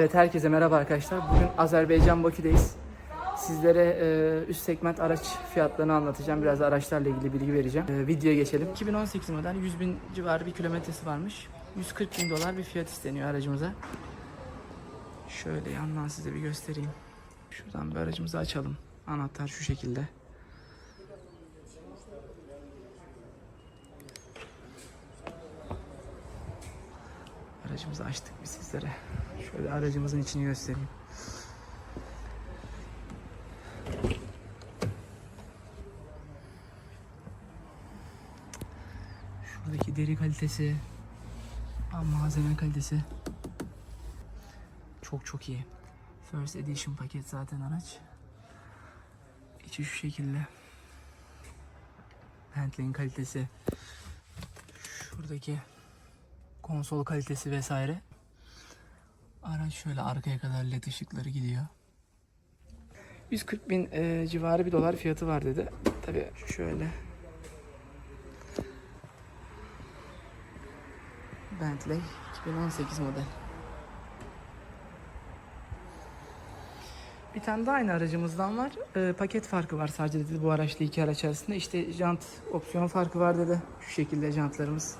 Evet herkese merhaba arkadaşlar. Bugün Azerbaycan Bakü'deyiz. Sizlere e, üst segment araç fiyatlarını anlatacağım. Biraz da araçlarla ilgili bilgi vereceğim. E, videoya geçelim. 2018 model 100 bin civarı bir kilometresi varmış. 140 bin dolar bir fiyat isteniyor aracımıza. Şöyle yandan size bir göstereyim. Şuradan bir aracımızı açalım. Anahtar şu şekilde. Aracımızı açtık biz sizlere. Şöyle aracımızın içini göstereyim. Şuradaki deri kalitesi, malzeme kalitesi çok çok iyi. First Edition paket zaten araç. İçi şu şekilde. Bentley'in kalitesi. Şuradaki konsol kalitesi vesaire. Araç şöyle arkaya kadar led ışıkları gidiyor. 140 bin e, civarı bir dolar fiyatı var dedi. Tabi şöyle. Bentley 2018 model. Bir tane daha aynı aracımızdan var. E, paket farkı var sadece dedi bu araçla iki araç arasında. İşte jant opsiyon farkı var dedi. Şu şekilde jantlarımız.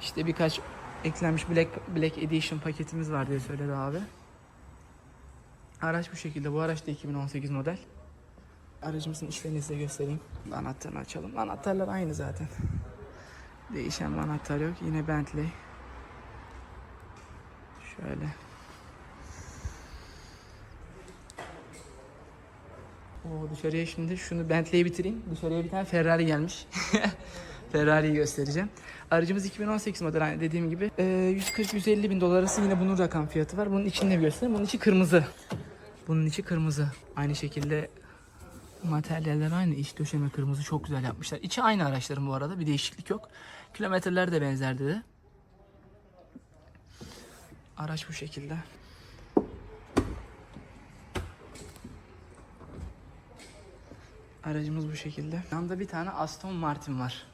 İşte birkaç eklenmiş Black, Black Edition paketimiz var diye söyledi abi. Araç bu şekilde. Bu araç da 2018 model. Aracımızın işlerini size göstereyim. Anahtarını açalım. Anahtarlar aynı zaten. Değişen anahtar yok. Yine Bentley. Şöyle. Oo, dışarıya şimdi şunu Bentley'i bitireyim. Dışarıya bir tane Ferrari gelmiş. Ferrari'yi göstereceğim. Aracımız 2018 model yani dediğim gibi. Ee, 140-150 bin dolar arası yine bunun rakam fiyatı var. Bunun içini de göstereyim. Bunun içi kırmızı. Bunun içi kırmızı. Aynı şekilde materyaller aynı. İç döşeme kırmızı çok güzel yapmışlar. İçi aynı araçların bu arada. Bir değişiklik yok. Kilometreler de benzer dedi. Araç bu şekilde. Aracımız bu şekilde. Yanında bir tane Aston Martin var.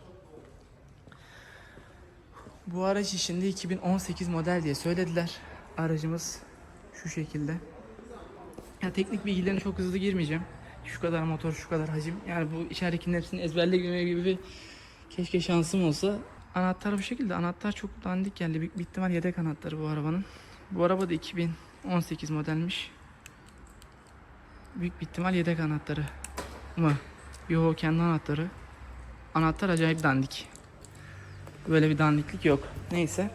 Bu araç içinde 2018 model diye söylediler. Aracımız şu şekilde. Ya teknik bilgilerine çok hızlı girmeyeceğim. Şu kadar motor, şu kadar hacim. Yani bu içeridekinin hepsini ezberleme gibi bir keşke şansım olsa. Anahtar bu şekilde. Anahtar çok dandik geldi. Büyük bir ihtimal yedek anahtarı bu arabanın. Bu araba da 2018 modelmiş. Büyük bir ihtimal yedek anahtarı mı? Yo kendi anahtarı. Anahtar acayip dandik. Böyle bir dandiklik yok. Neyse.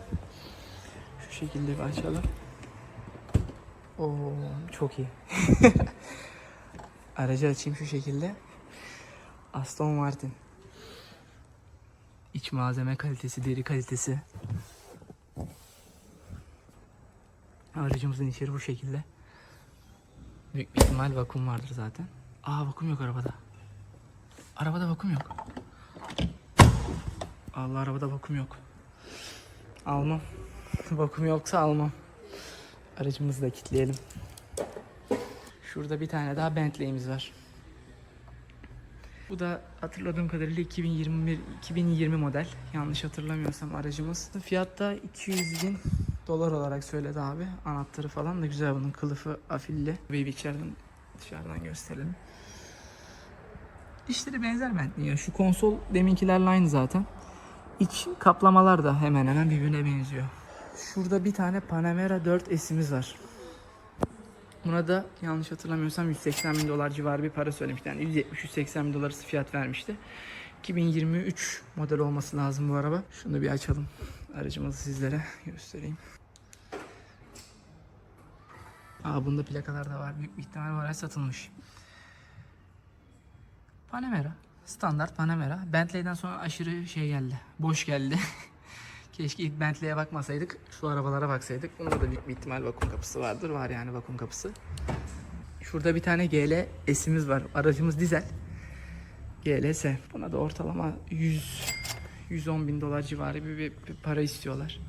Şu şekilde bir açalım. Oo çok iyi. Aracı açayım şu şekilde. Aston Martin. İç malzeme kalitesi, deri kalitesi. Aracımızın içeri bu şekilde. Büyük bir ihtimal vakum vardır zaten. Aa vakum yok arabada. Arabada vakum yok. Allah arabada vakum yok. Almam. vakum yoksa almam. Aracımızı da kilitleyelim. Şurada bir tane daha Bentley'imiz var. Bu da hatırladığım kadarıyla 2021 2020 model. Yanlış hatırlamıyorsam aracımız. Fiyatta 200 bin dolar olarak söyledi abi. Anahtarı falan da güzel bunun kılıfı afilli. Ve içeriden dışarıdan gösterelim. İşleri benzer Bentley ya. Şu konsol deminkilerle aynı zaten. İç kaplamalar da hemen hemen birbirine benziyor. Şurada bir tane Panamera 4S'imiz var. Buna da yanlış hatırlamıyorsam 180 bin dolar civarı bir para söylemişti. Yani 170-180 bin dolar fiyat vermişti. 2023 model olması lazım bu araba. Şunu bir açalım. Aracımızı sizlere göstereyim. Aa bunda plakalar da var. Büyük bir ihtimal bu satılmış. Panamera. Standart Panamera. Bentley'den sonra aşırı şey geldi. Boş geldi. Keşke ilk Bentley'e bakmasaydık. Şu arabalara baksaydık. Bunda da büyük bir ihtimal vakum kapısı vardır. Var yani vakum kapısı. Şurada bir tane GL S'imiz var. Aracımız dizel. GLS. Buna da ortalama 100 110 bin dolar civarı bir, bir, bir para istiyorlar.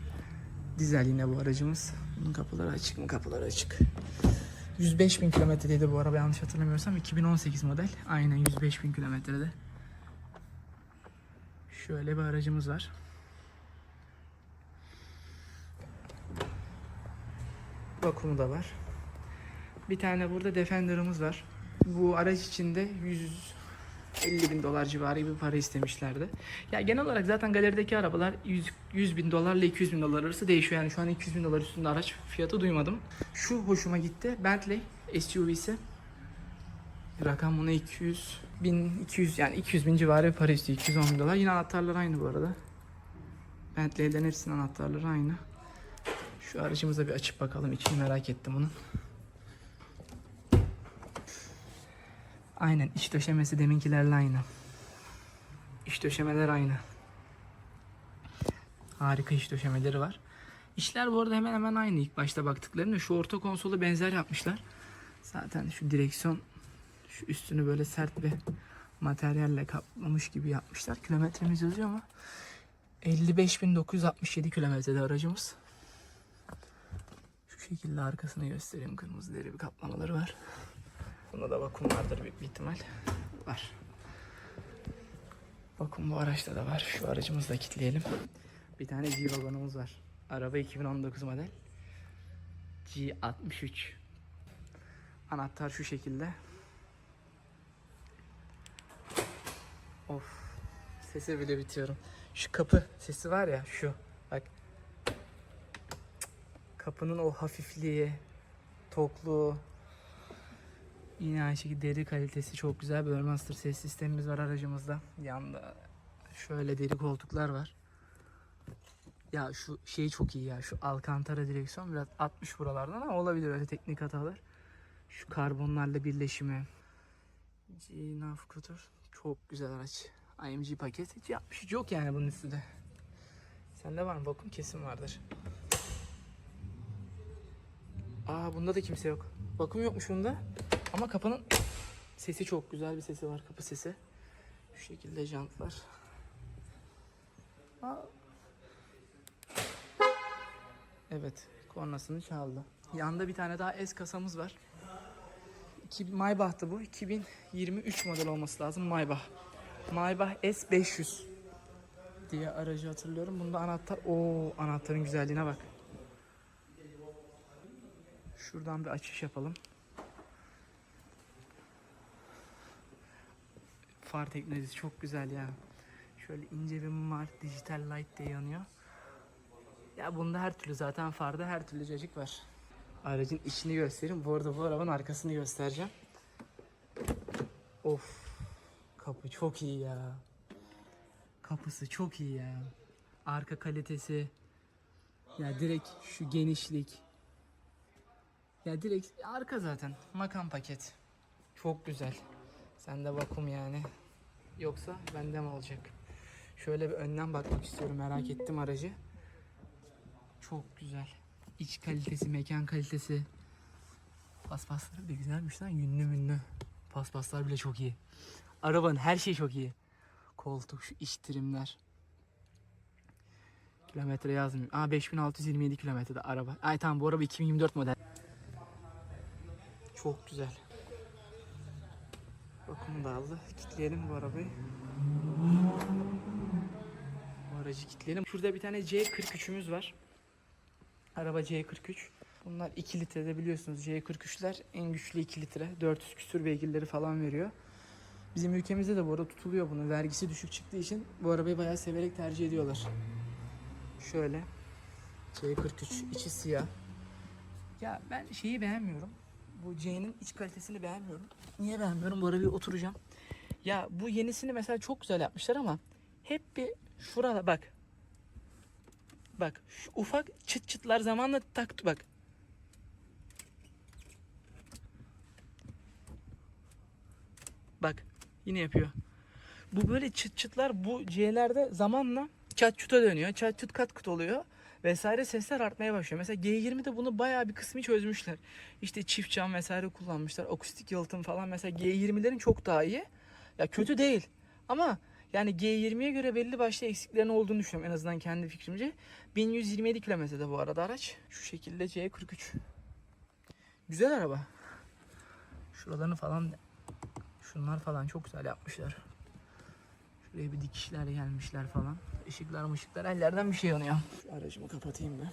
Dizel yine bu aracımız. Bunun kapıları açık mı? Kapıları açık. 105 bin kilometredeydi bu araba yanlış hatırlamıyorsam. 2018 model. Aynen 105 bin kilometrede. Şöyle bir aracımız var. Vakumu da var. Bir tane burada Defender'ımız var. Bu araç içinde 150 bin dolar civarı bir para istemişlerdi. Ya genel olarak zaten galerideki arabalar 100, 100 bin dolarla 200 bin dolar arası değişiyor. Yani şu an 200 bin dolar üstünde araç fiyatı duymadım. Şu hoşuma gitti. Bentley SUV'si. Rakam buna 200 bin 200 yani 200 bin civarı para istiyor. 210 bin dolar. Yine anahtarlar aynı bu arada. Bentley'den hepsinin anahtarları aynı. Şu aracımıza bir açıp bakalım. İçini merak ettim bunun. Aynen iç döşemesi deminkilerle aynı. İç döşemeler aynı. Harika iç döşemeleri var. İşler bu arada hemen hemen aynı ilk başta baktıklarında. Şu orta konsolu benzer yapmışlar. Zaten şu direksiyon şu üstünü böyle sert bir materyalle kaplamış gibi yapmışlar. Kilometremiz yazıyor ama 55.967 kilometrede aracımız. Şu şekilde arkasını göstereyim. Kırmızı deri bir kaplamaları var. Bunda da vakum vardır büyük bir ihtimal. Var. Vakum bu araçta da var. Şu aracımızı da kilitleyelim. Bir tane G-Wagon'umuz var. Araba 2019 model. G63. Anahtar şu şekilde. Of. Sese bile bitiyorum. Şu kapı sesi var ya şu. Bak. Kapının o hafifliği, tokluğu. Yine aynı şekilde deri kalitesi çok güzel. Burmaster ses sistemimiz var aracımızda. Yanında şöyle deri koltuklar var. Ya şu şey çok iyi ya. Şu Alcantara direksiyon biraz 60 buralardan ama olabilir öyle teknik hatalar. Şu karbonlarla birleşimi. G-Nav Scooter. Çok güzel araç. IMG paket. Hiç yapmış yok yani bunun üstünde. Sende var mı? Vakum kesin vardır. Aa bunda da kimse yok. Vakum yokmuş bunda. Ama kapının sesi çok güzel bir sesi var. Kapı sesi. Şu şekilde jantlar. Aa. Evet. Kornasını çaldı. Yanda bir tane daha S kasamız var. 2000 Maybach'tı bu. 2023 model olması lazım Maybach. Maybach S500 diye aracı hatırlıyorum. Bunda anahtar. Oo anahtarın güzelliğine bak. Şuradan bir açış yapalım. Far teknolojisi çok güzel ya. Şöyle ince bir mum var. Dijital light diye yanıyor. Ya bunda her türlü zaten farda her türlü cacık var. Aracın içini göstereyim. Bu arada bu arabanın arkasını göstereceğim. Of. Kapı çok iyi ya. Kapısı çok iyi ya. Arka kalitesi. Ya direkt şu genişlik. Ya direkt arka zaten. Makam paket. Çok güzel. Sende vakum yani. Yoksa bende mi olacak? Şöyle bir önden bakmak istiyorum. Merak ettim aracı. Çok güzel. İç kalitesi, mekan kalitesi. Paspasları da güzelmiş lan. Yünlü münlü. Paspaslar bile çok iyi. Arabanın her şeyi çok iyi. Koltuk, şu iç trimler. Kilometre yazmıyor. Aa 5627 kilometrede araba. Ay tamam bu araba 2024 model. Çok güzel. Bakımı da aldı. Kilitleyelim bu arabayı. Bu aracı kilitleyelim. Şurada bir tane C43'ümüz var. Araba C43. Bunlar 2 litrede biliyorsunuz C43'ler en güçlü 2 litre. 400 küsür beygirleri falan veriyor. Bizim ülkemizde de bu arada tutuluyor bunu. Vergisi düşük çıktığı için bu arabayı bayağı severek tercih ediyorlar. Şöyle. C43 içi siyah. Ya ben şeyi beğenmiyorum. Bu C'nin iç kalitesini beğenmiyorum. Niye beğenmiyorum? Bu arabaya oturacağım. Ya bu yenisini mesela çok güzel yapmışlar ama hep bir şurada bak. Bak şu ufak çıt çıtlar zamanla taktı bak. Bak yine yapıyor. Bu böyle çıt çıtlar bu C'lerde zamanla çat çuta dönüyor. Çat çut kat kut oluyor. Vesaire sesler artmaya başlıyor. Mesela G20'de bunu bayağı bir kısmı çözmüşler. İşte çift cam vesaire kullanmışlar. Akustik yalıtım falan. Mesela G20'lerin çok daha iyi. Ya kötü değil. Ama yani G20'ye göre belli başlı eksiklerin olduğunu düşünüyorum. En azından kendi fikrimce. 1127 kilometrede bu arada araç. Şu şekilde C43. Güzel araba. Şuralarını falan şunlar falan çok güzel yapmışlar. Şuraya bir dikişler gelmişler falan. Işıklar mışıklar ellerden bir şey yanıyor. Şu aracımı kapatayım ben.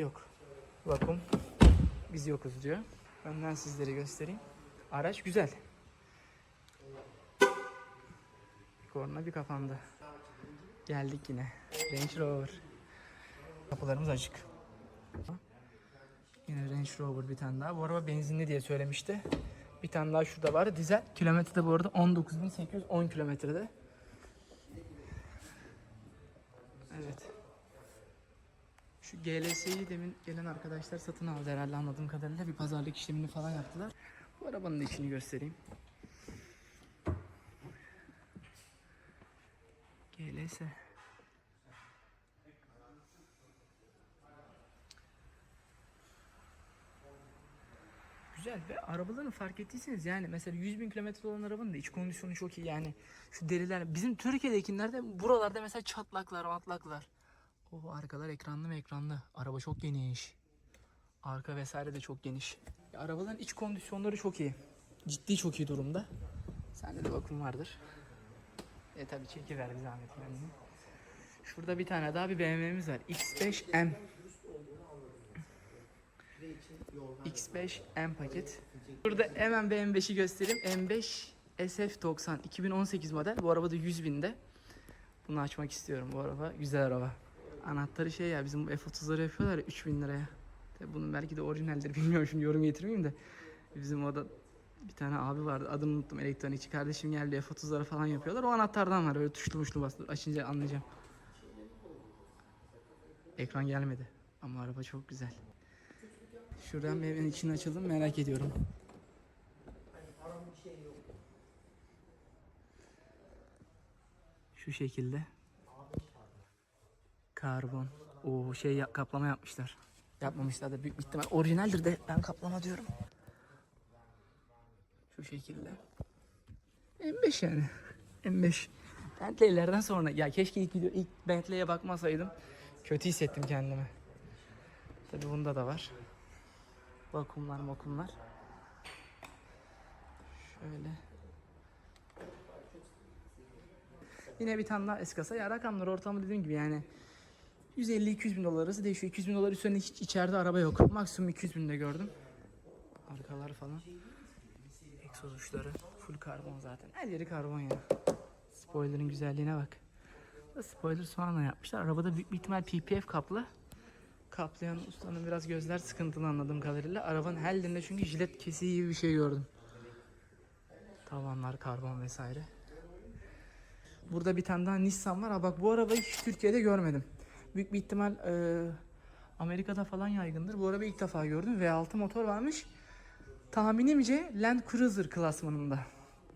Yok. Vakum. Biz yokuz diyor. Önden sizlere göstereyim. Araç güzel. Bir korna bir kapandı. Geldik yine. Range Rover. Kapılarımız açık. Yine Range Rover bir tane daha. Bu araba benzinli diye söylemişti. Bir tane daha şurada var. Dizel. Kilometre de bu arada 19.810 kilometrede. Evet. Şu GLS'yi demin gelen arkadaşlar satın aldı herhalde anladığım kadarıyla. Bir pazarlık işlemini falan yaptılar. Bu arabanın da içini göstereyim. GLS. Güzel ve arabaların fark ettiyseniz yani mesela 100 bin kilometre olan arabanın da iç kondisyonu çok iyi. Yani şu deriler bizim Türkiye'dekilerde buralarda mesela çatlaklar matlaklar. O arkalar ekranlı mı ekranlı. Araba çok geniş. Arka vesaire de çok geniş. Arabaların iç kondisyonları çok iyi. Ciddi çok iyi durumda. Sende de bakım vardır e tabi çekiver bir zahmet yani. şurada bir tane daha bir BMW'miz var X5M X5 M paket. Burada hemen bir M5'i göstereyim. M5 SF90 2018 model. Bu araba da 100 binde. Bunu açmak istiyorum bu araba. Güzel araba. Anahtarı şey ya bizim bu F30'ları yapıyorlar ya 3000 liraya. Tabii bunun belki de orijinaldir bilmiyorum şimdi yorum getirmeyeyim de. Bizim o bir tane abi vardı adını unuttum elektronikçi kardeşim geldi F30'ları falan yapıyorlar. O anahtardan var öyle tuşlu muşlu bastı. Açınca anlayacağım. Ekran gelmedi. Ama araba çok güzel. Şuradan bir hemen içini açalım merak ediyorum. Şu şekilde. Karbon. O şey kaplama yapmışlar. Yapmamışlar da büyük ihtimal orijinaldir de ben kaplama diyorum. Şu şekilde. M5 yani. M5. Bentley'lerden sonra ya keşke ilk video ilk Bentley'e bakmasaydım. Kötü hissettim kendimi. Tabi bunda da var. Vakumlar vakumlar. Şöyle. Yine bir tane daha eskasa. Ya rakamlar ortamı dediğim gibi yani 150-200 bin dolar arası değişiyor. 200 bin dolar üstünde hiç içeride araba yok. Maksimum 200 binde gördüm. Arkalar falan. Egzoz uçları. Full karbon zaten. Her yeri karbon ya. Spoiler'ın güzelliğine bak. Spoiler soğanla yapmışlar. Arabada büyük bir ihtimal PPF kaplı. Kaplayan ustanın biraz gözler sıkıntılı anladığım kadarıyla. Arabanın her yerinde çünkü jilet kesiği gibi bir şey gördüm. Tavanlar karbon vesaire. Burada bir tane daha Nissan var. Ha bak bu arabayı hiç Türkiye'de görmedim. Büyük bir ihtimal e, Amerika'da falan yaygındır. Bu arabayı ilk defa gördüm. V6 motor varmış. Tahminimce Land Cruiser klasmanında.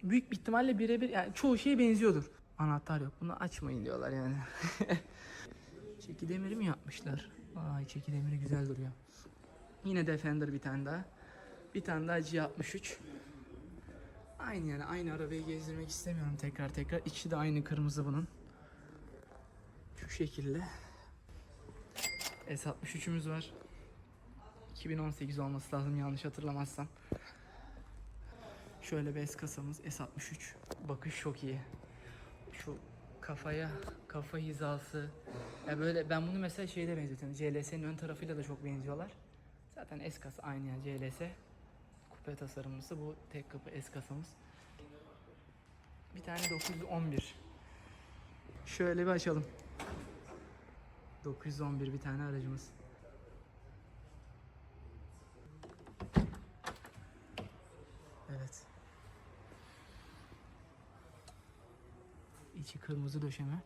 Büyük bir ihtimalle birebir yani çoğu şeye benziyordur. Anahtar yok. Bunu açmayın diyorlar yani. Çeki demiri mi yapmışlar? Vay çeki demiri güzel duruyor. Yine Defender bir tane daha. Bir tane daha G63. Aynı yani aynı arabayı gezdirmek istemiyorum tekrar tekrar. İçi de aynı kırmızı bunun. Şu şekilde. S63'ümüz var. 2018 olması lazım yanlış hatırlamazsam. Şöyle bir S kasamız S63. Bakış çok iyi. Şu kafaya, kafa hizası. Ya böyle ben bunu mesela şeyde benzetiyorum. CLS'nin ön tarafıyla da çok benziyorlar. Zaten S kasa aynı yani CLS. Kupe tasarımlısı bu tek kapı S kasamız. Bir tane 911. Şöyle bir açalım. 911 bir tane aracımız. Evet. İçi kırmızı döşeme.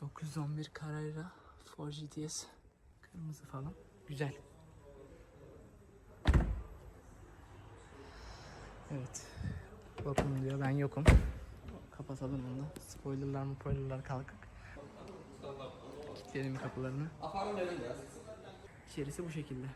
911 Carrera 4 GTS. Kırmızı falan. Güzel. Evet. Bakın diyor ben yokum. Kapatalım da. Spoilerlar mı spoilerlar kalkık. Kilitleyelim kapılarını. İçerisi bu şekilde.